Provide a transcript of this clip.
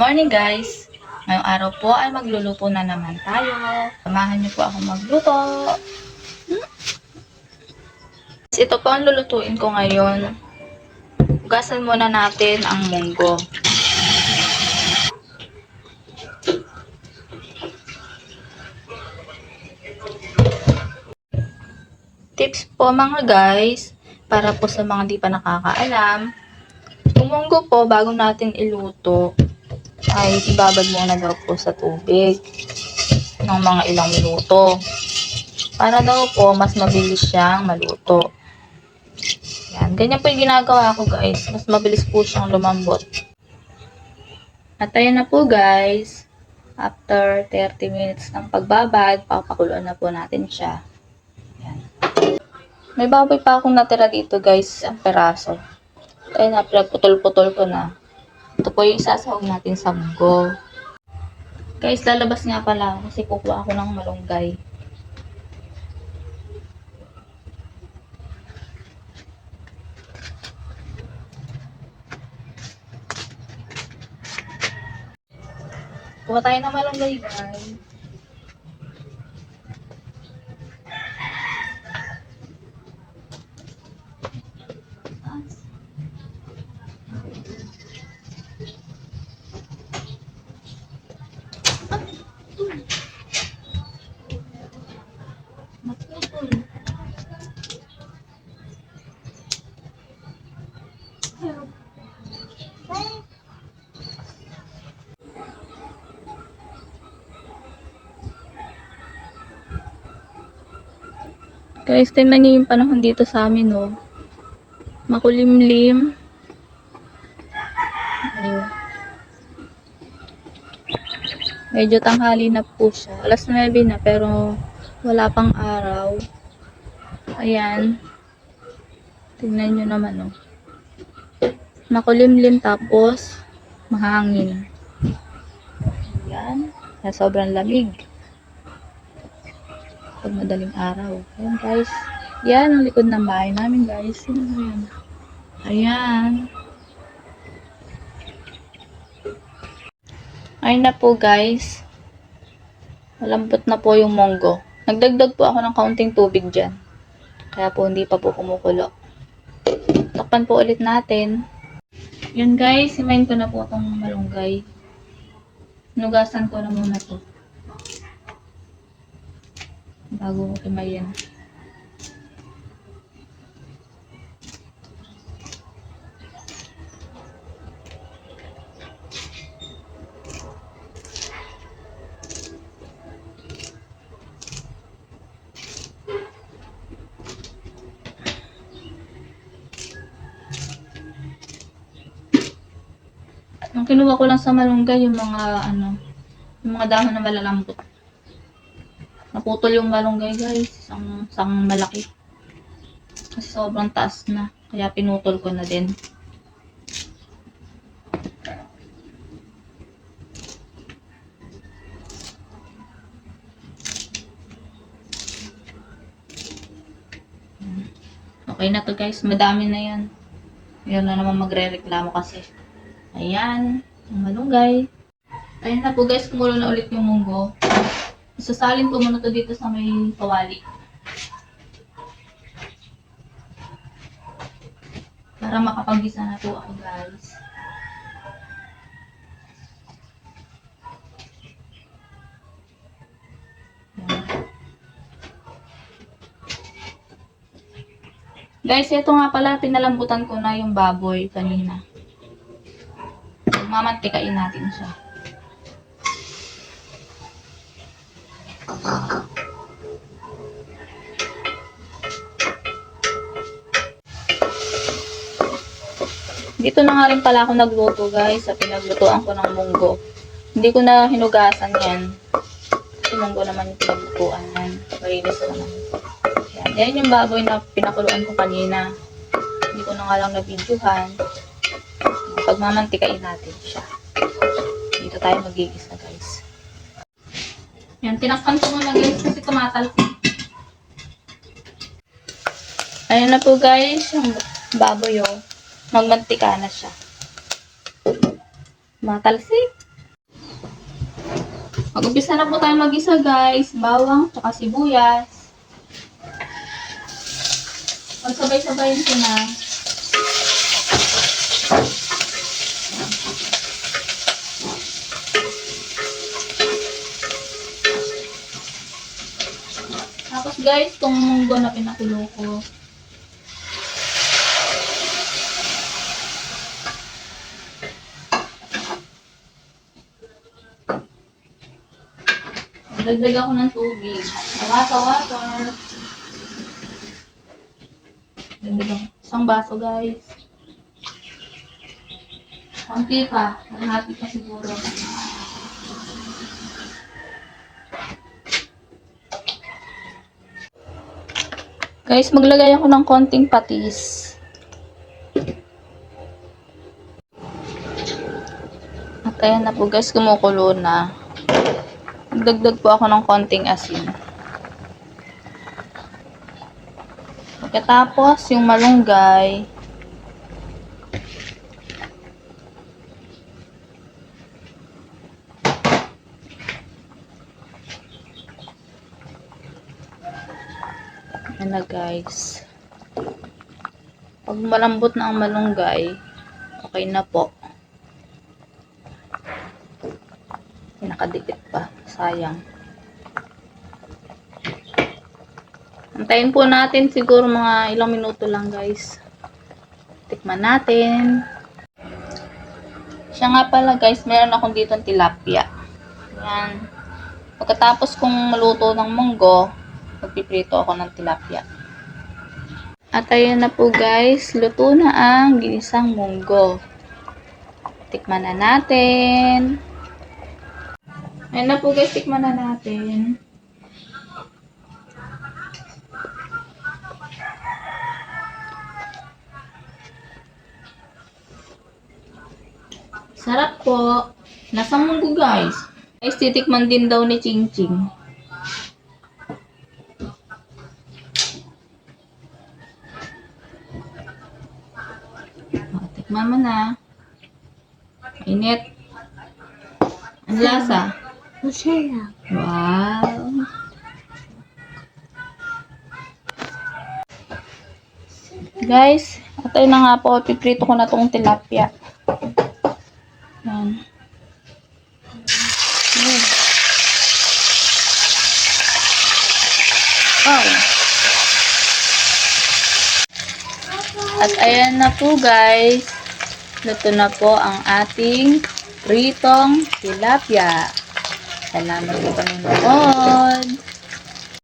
morning guys! Ngayong araw po ay magluluto na naman tayo. Samahan niyo po ako magluto. Hmm? Ito po ang lulutuin ko ngayon. Ugasan muna natin ang munggo. Tips po mga guys, para po sa mga di pa nakakaalam. Yung munggo po, bago natin iluto, ay ibabad muna daw po sa tubig ng mga ilang minuto. Para daw po, mas mabilis siyang maluto. Yan. Ganyan po yung ginagawa ko guys. Mas mabilis po siyang lumambot. At ayan na po guys. After 30 minutes ng pagbabad, papakuluan na po natin siya. Yan. May baboy pa akong natira dito guys, ang peraso. Ayun na, pinagputol-putol ko na. Ito po yung isasahog natin sa munggo. Guys, lalabas nga pala kasi kukuha ako ng malunggay. Kuha tayo ng malunggay, guys. Guys, tingnan niyo yung panahon dito sa amin, no. Makulimlim. Ayun. Medyo tanghali na po siya. Alas 9 na, pero wala pang araw. Ayan. Tingnan nyo naman, no. Makulimlim tapos mahangin. Ayan. Kaya sobrang lamig. Pag madaling araw. Ayan, guys. Yan ang likod ng bahay namin, guys. Sino ba yan? Ayan. Ayun na po, guys. Malambot na po yung monggo. Nagdagdag po ako ng kaunting tubig dyan. Kaya po hindi pa po kumukulo. Takpan po ulit natin. Yun guys, simayin ko na po itong malunggay. Nugasan ko na muna to. Bago ko himayin. Ang kinuha ko lang sa malunggay, yung mga ano, yung mga dahon na malalambot. Naputol yung malunggay guys, isang, isang malaki. Kasi sobrang taas na, kaya pinutol ko na din. Okay na to guys, madami na yan. Yun na naman magre-reklamo kasi. Ayan, ang malunggay. Ayan na po guys, kumulo na ulit yung munggo. Isasalin ko muna to dito sa may kawali. Para makapagisa na po ako guys. Guys, ito nga pala, pinalambutan ko na yung baboy kanina. Mamantikain natin siya. Dito na nga rin pala ako nagluto guys sa pinaglutuan ko ng munggo. Hindi ko na hinugasan yan. Kasi munggo naman yung pinaglutuan yan. Malinis naman. Yan. yan yung baboy na pinakuluan ko kanina. Hindi ko na nga lang na-videohan. Pagmamantikain natin siya. Dito tayo magigisa guys. Yan, tinakpan ko muna guys kasi tumatalsik. Ayan na po guys, yung baboy oh. Magmantika na siya. Matalsik. Mag-umpisa na po tayo mag-isa guys. Bawang, tsaka sibuyas. Magsabay-sabayin ko na. Tapos guys, itong munggo na pinakulo ko. Dagdag ako ng tubig. Water. Dagdag ako. Isang baso, guys. Konti pa. Malahati pa siguro. Guys, maglagay ako ng konting patis. At ayan na po guys, kumukulo na. Magdagdag po ako ng konting asin. Pagkatapos, yung malunggay. Yan na guys. Pag malambot na ang malunggay, okay na po. Nakadikit pa. Sayang. Antayin po natin siguro mga ilang minuto lang guys. Tikman natin. Siya nga pala guys, meron akong dito tilapia. Yan. Pagkatapos kong maluto ng munggo, magpiprito ako ng tilapia. At ayun na po guys, luto na ang ginisang munggo. Tikman na natin. Ayun na po guys, tikman na natin. Sarap po. Nasa munggo guys. Guys, titikman din daw ni Ching Ching. Oh, mo na. Init. Ang lasa. Wow. Guys, at ayun na nga po, piprito ko na tong tilapia. Yan. Mm. Wow. At ayan na po guys. Luto na po ang ating pritong tilapia. Salamat po kami noon.